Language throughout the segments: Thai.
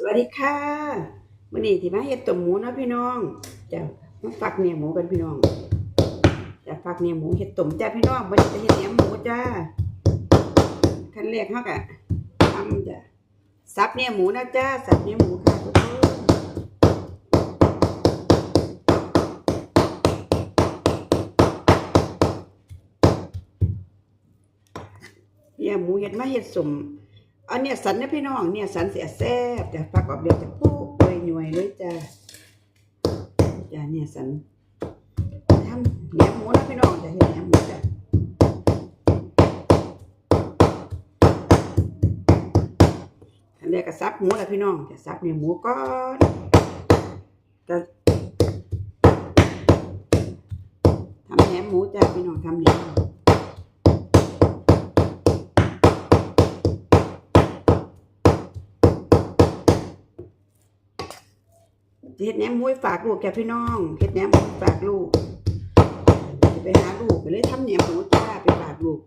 สวัสดีค่ะมื้อนี้ที่มาเฮ็ดต้มหมูนะพี่น้องจะมาฝักเนื้อหมูกันพี่น้องจะฝักเนื้อหมูเฮ็ดต้มจ้าพี่น้องวันนี้จะเฮ็ดเนื้อหมูจ้าขั้นแรกเฮาก็ทำจ้ะสับเนื้อหมูนะจ้าสับเนื้อหมูค่ะทุกคนเนื้อหมูเฮ็ดมาเฮ็ดสม อันเนี้ยสันนะพี่น้องเนี่ยสันเสียแซ่บจะฟักออกเดียวจะปุ๊บเลยหน่วยเลยจ้าจ้าเนี่ยสันทำเนื้อหมูนะพี่น้องจะเนเนื้อหมูจ้ะอันแรกก็ซับหมูแหละพี่น้องจะซับเนื้อหมูก่อนจะทำเนื้อหมูจ้ะพี่น้องทำเนื้อหมู เฮ็ดแหนมมูให้ฝากลูกแกพี่น้องเฮ็ดแหนมมูให้ฝากลูกจะไปหาลูกก็เลยทำแหนมหมูจ้าไปฝากลูก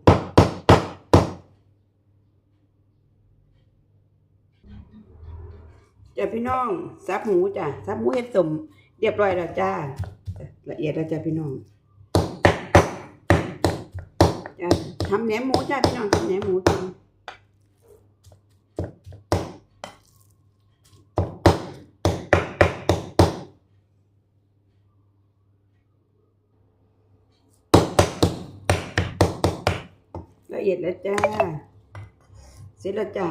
จ้าพี่น้องซับหมูจ้ะซับหมูเฮ็ดสมเรียบร้อยแล้วจ้า ละเอียดแล้วจ้าพี่น้องจ้าทำแหนมหมูจ้าพี่น้องทำแหนมหมูจ้า ละเอียดแล้วจ้า เสร็จแล้วจ้า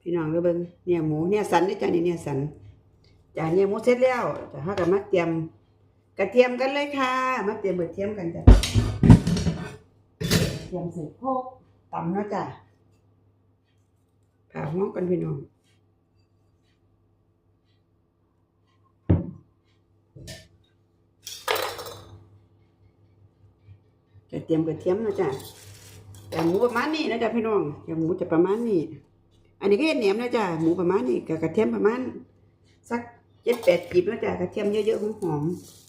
พี่น้องก็เบิ่งเนี่ยหมูเนี่ยสันนี่จ้านี่เนี่ยสันจ้าเนี่ยหมูเสร็จแล้วจะหากันมาเตรียมกระเทียมกันเลยค่ะ มาเตรียมกระเทียมกันจ้ะเตรียมใส่โคกตำเนาะจ้ะผ่าห้องกันพี่น้อง จะเตรียมกระเทียมนะจ๊ะแต่หมูประมาณนี้นะจ๊ะพี่น้องแต่หมูจะประมาณนี้ อันนี้ก็เห็ดแหนมนะจ๊ะหมูประมาณนี้กับกระเทียมประมาณสักเจ็ดแปดกีบนะจ๊ะกระเทียมเยอะๆหอมๆ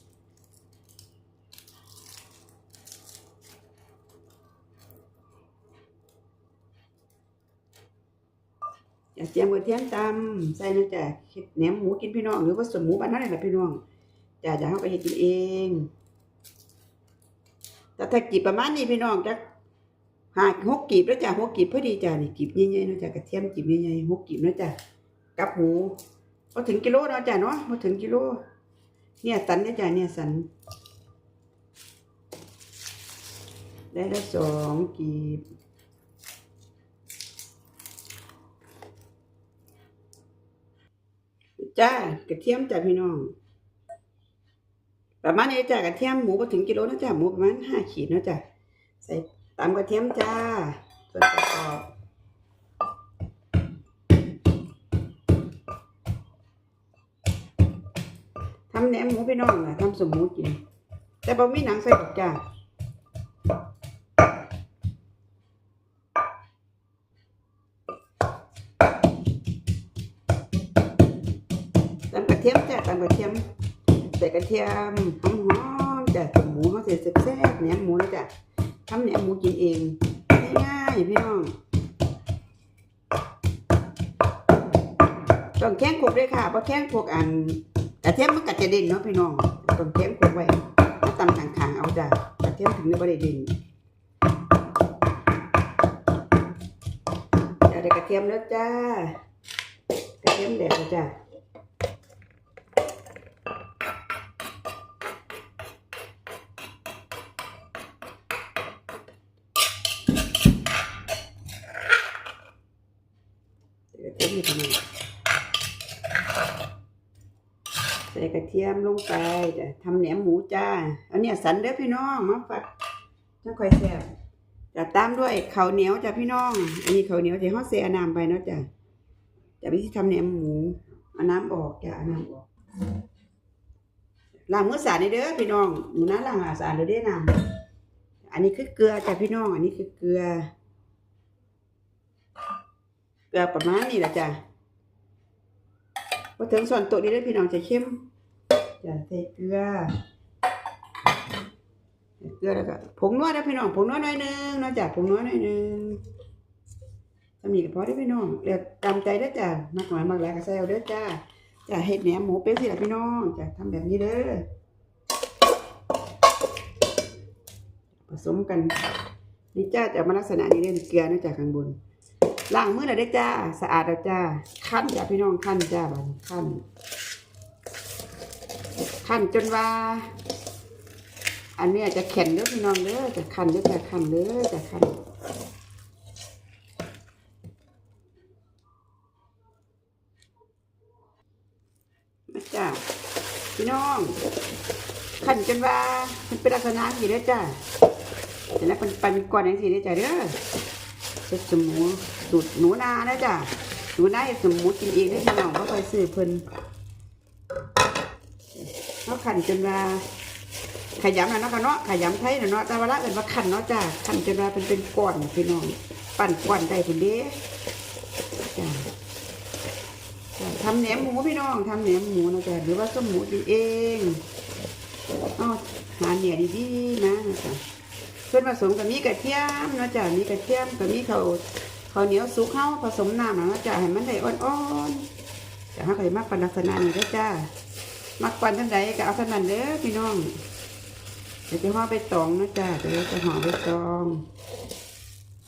จะเตรียมกระเทียมตำใส่นะจ๊ะเห็ดแหนมหมูกินพี่น้องหรือว่าสมหมูบ้านนั่นแหละพี่น้องจ้ะจะเอาไปเห็ดกินเอง แต่ถ้ากีบประมาณนี้พี่น้องจะหาหกกีบแล้วจ้ะหกกีบพอดีจ้ะนี่กีบใหญ่ๆเนาะจ้ะกระเทียมกีบใหญ่ๆหกกีบนะจ้ะกับหูพอถึงกิโลเนาะจ้ะเนาะพอถึงกิโล เนี่ยสันนี่ยจ้ะเนี่ยสัน ได้แล้วสองกีบจ้ากระเทียมจ้ะพี่น้อง ประมาณนี้จ้ะกระเทียมหมูก็ถึงกิโลนะจ้ะหมูประมาณห้าขีดนะจ้ะใส่ตามกระเทียมจ้าส่วนประกอบทำแหนมหมูพี่น้องนะทำสมหมูกินแต่บ่มีหนังใส่ดอกจ้า กระเทียมหอมๆจ้ะต้มหมูเขาใส่แซ่บๆแหนมหมูนะจ้ะทำแหนมหมูกินเองง่ายๆพี่น้องต้องแข้งขวกด้วยค่ะเพราะแข้งขวกอันกระเทียมมันกัดจะเด่นเนาะพี่น้องต้องแข้งขวกไว้แล้วตำขางๆเอาจ้ะกระเทียมถึงจะไม่ได้เด่นจะได้กระเทียมแล้วจ้ากระเทียมแดดแล้วจ้ะ ใส่กระเทียมนี่ทำไมใส่กระเทียมลงไปจะทำแหนมหมูจ้าอันเนี้ยสันเด้อพี่น้องมาฝากจังค่อยแซ่บจะตามด้วยข้าวเหนียวจ้ะพี่น้อง อันนี้ข้าวเหนียวที่ห่อเสียน้ำไปเนาะจ้ะจะวิธีทำแหนมหมูเอาน้ำออกจ้ะเอาน้ำออกล้างมือสะอาดนี่เด้อพี่น้องหมูน้ำล้างสะอาดเลยเด้อน้ำอันนี้คือเกลือจ้ะพี่น้อง อันนี้คือเกลือเก ลือประมาณนี้แหละจ้ะพอถึงส่วนตัวนี้ได้พี่น้องจะเข้มจะใส่เกลือเกลือแล้วก็ผงนัวนะพี่น้องผงนัวหน่อยหนึงนะจ้ะผงนัวหน่อยหนึงจะมีกับพอได้พี่น้องเรียกตามใจเด้จ้ะมากหน่อยมากหลายก็ใส่เอาเด้จ้าจะเฮ็ดแหนมหมูเป็นสิล่ะพี่น้องจะทำแบบนี้เด้อผสมกันนี่จ้าจะมาลักษณะนี้เด้อเกลือนะจ้ะข้างบน ล้างมือแล้วเด้อจ้า สะอาดแล้วจ้าคั่นจ้ะพี่น้องคั่นจ้าบัดนี้คั่นคั่นจนว่า อันนี้จะแข็งเด้อพี่น้องเด้อจะคั่นเด้อจะคั่นเด้อจะคั่นนะจ้าพี่น้องขันจนว่ามันเป็นลักษณะสีเด้อจ้าแต่นั้นเป็นปันก่อนอย่างสีเด้อจ้าเด้อ เฮ็ดสมูสูตรหนูนานะจ้าหนูนาเฮ็ดสมูกินเองได้พี่น้องบ่ค่อยซื้อเพิ่นเขาขันจนว่าขยำนะเนาะค่ะเนาะขยำไทยน่ะเนาะแต่ว่าละเอิ้นว่าขันเนาะจ้าขันจนว่าเป็นเป็นก้อนพี่น้องปั่นก้อนได้พุ่นเด้จ้าจ้ะทำแหนมหมูพี่น้องทำแหนมหมูนะจ๊ะหรือว่าส้มหมูกินเองเอาหาเนี่ยดีๆนะนะจ๊ะ ส่วนผสมกับมีกระเทียมนะจ๊ะมีกระเทียมกับมีข้าวข้าวเหนียวสุกเข้าผสมน้ำนะจ๊ะให้มันได้อ่อนๆจะให้ใครมากปันลักษณะนี้นะจ๊ะมักปันท่านใดก็เอาท่านนั้นเด้อพี่น้องเดี๋ยวจะห่อไปตองนะจ๊ะเดี๋ยวจะห่อไปตอง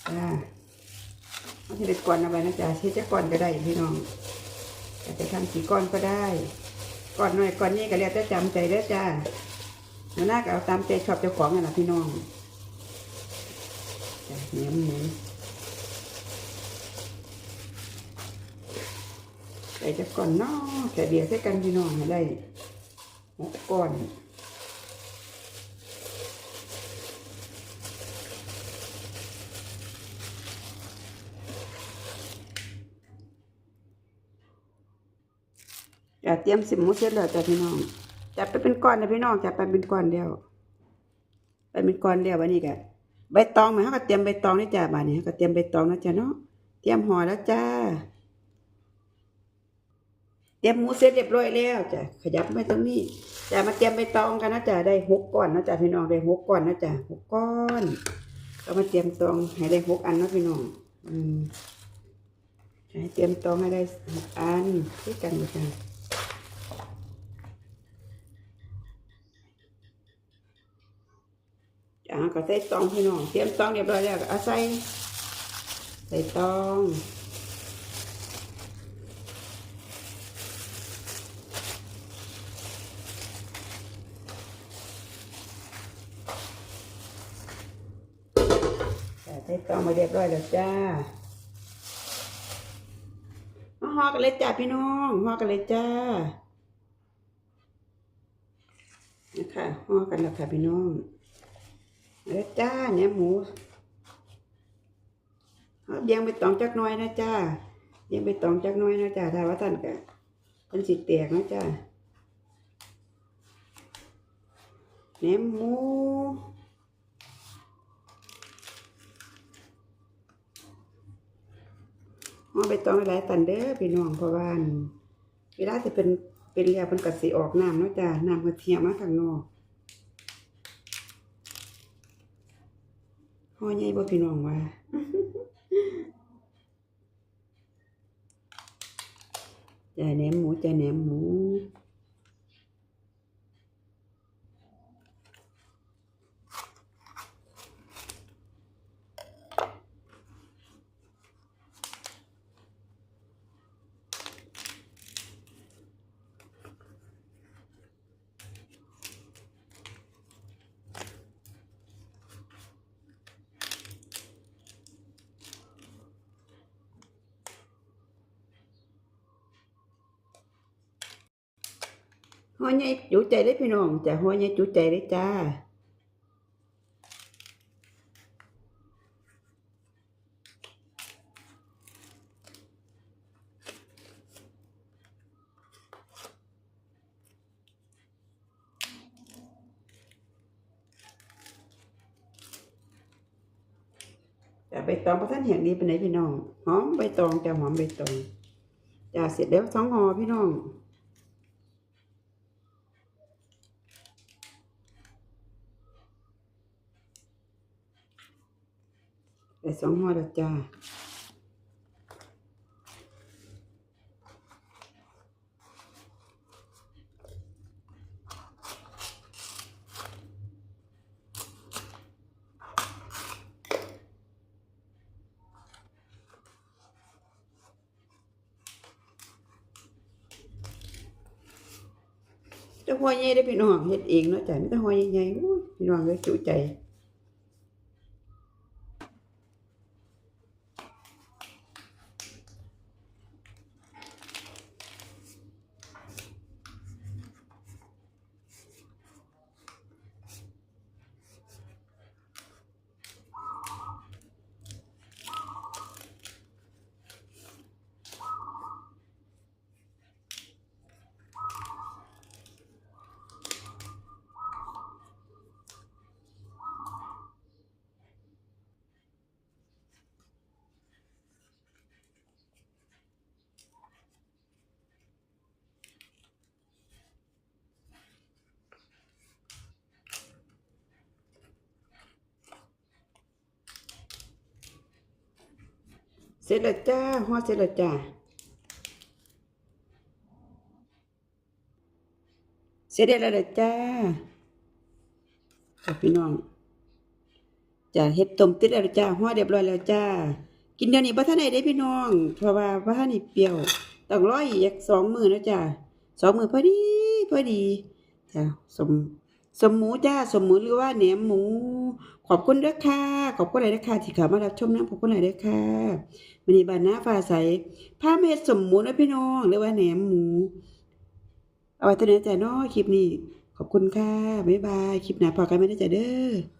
จ้าเอาที่เด็ดก่อนเอาไว้นะจ๊ะเช็ดจะก่อนก็ได้พี่น้องอาจจะทำสีก้อนก็ได้ก้อนหน่อยก้อนนี้ก็แล้วแต่จำใจเด้อจ้าหัวหน้าก็เอาตามใจชอบเจ้าของนั่นแหละพี่น้อง เนียวหมูใส่จะก่อนเนาะแค่เดียวใส่กันพี่น้องให้ได้หกก้อนจะเตรียมสิหมูเสร็จแล้วจ้ะพี่น้องจับไปเป็นก้อนนะพี่น้องจับไปเป็นก้อนเดียวไปเป็นก้อนเดียววันนี้กะ ใบตองไหมเขาก็เตรียมใบตองนี่จ้ะบ้านนี้เขาก็เตรียมใบตองนะจ้ะเนาะเตรียมห่อแล้วจ้า เตรียมหมูเสร็จเรียบร้อยแล้วจ้ะขยับไปตรงนี้จะมาเตรียมใบตองกันนะจ้ะได้หกก้อนนะจ้ะพี่น้องได้หกก้อนนะจ้ะหกก้อนก็มาเตรียมตองให้ได้หกอันนะพี่น้อง อืมให้เตรียมตองให้ได้หกอันที่กันนะจ้ะ จ้าก็ใส่ตองพี่น้องเตรียมตองเรียบร้อยแล้วก็เอาใส่ใส่ตองใส่ตองมาเรียบร้อยแล้วจ้ามาห่อกันเลยจ้าพี่น้องห่อกันเลยจ้านะคะห่อกันแล้วค่ะพี่น้อง เด้อจ้าเนี่ยหมูเอาเบียงไปตองจักน้อยนะจ้าเบียงไปตองจักน้อยนะจ้าถ้าว่าท่านก็เป็นสิแตกนะจ้าแหนมหมูเอาไปตองหลายตันเด้อพี่น้องเพราะว่าอั่นเวลาจะเป็นเป็นเรียมันก็สิออกน้ำเนาะจ้าน้ำกระเทียมมาข้างนอก ห่อใหญ่บ่พี่น้องว่าใจแหนมหมูใจแหนมหมู อใหญ่จุใจได้พี่น้องจ้ะห่อใหญ่จุใจได้จ้าจ้ะใบตองพระท่านเห็นดีเป็นไหนพี่น้องหอมใบตองจ้ะหอมใบตองจ้ะเสร็จแล้วสองหอพี่น้อง แต่สองห่อแล้วจ้าจะหอยใหญ่ได้พี่น้องเห็ดเองเนาะจ้ะมีแต่หอยใหญ่ๆพี่น้องก็จุใจ เสร็จแล้วจ้าฮอเสร็จแล้วจ้าเสร็จแล้วละจ้าจ้าพี่น้องจ้าเฮ็ดต้มติดแล้วจ้าฮอเรียบร้อยแล้วจ้า กินเดี๋ยวนี้บ่ทันได้เด้พี่น้อง เพราะว่าบ่ทันได้เปรี้ยวต้องร้อยอีกสองมื้อนะจ้าสองมือพอดีพอดีจ้าสม สมหมูจ้าสมหมูหรือว่าแหนมหมู ขอบคุณด้วยค่ะขอบคุณหลายด้อค่ะที่เข้ามารับชมนะขอบคุณหลายด้อค่ะวันนี้บานนาฟ้าใสผ้าเม็ดสมหมูนะพี่น้องหรือว่าแหนมหมู เอาไว้เท่านี้จ้ะเนาะคลิปนี้ ขอบคุณค่ะบ๊ายบายคลิปหน้าพอกันไม่ได้จ้ะเด้อ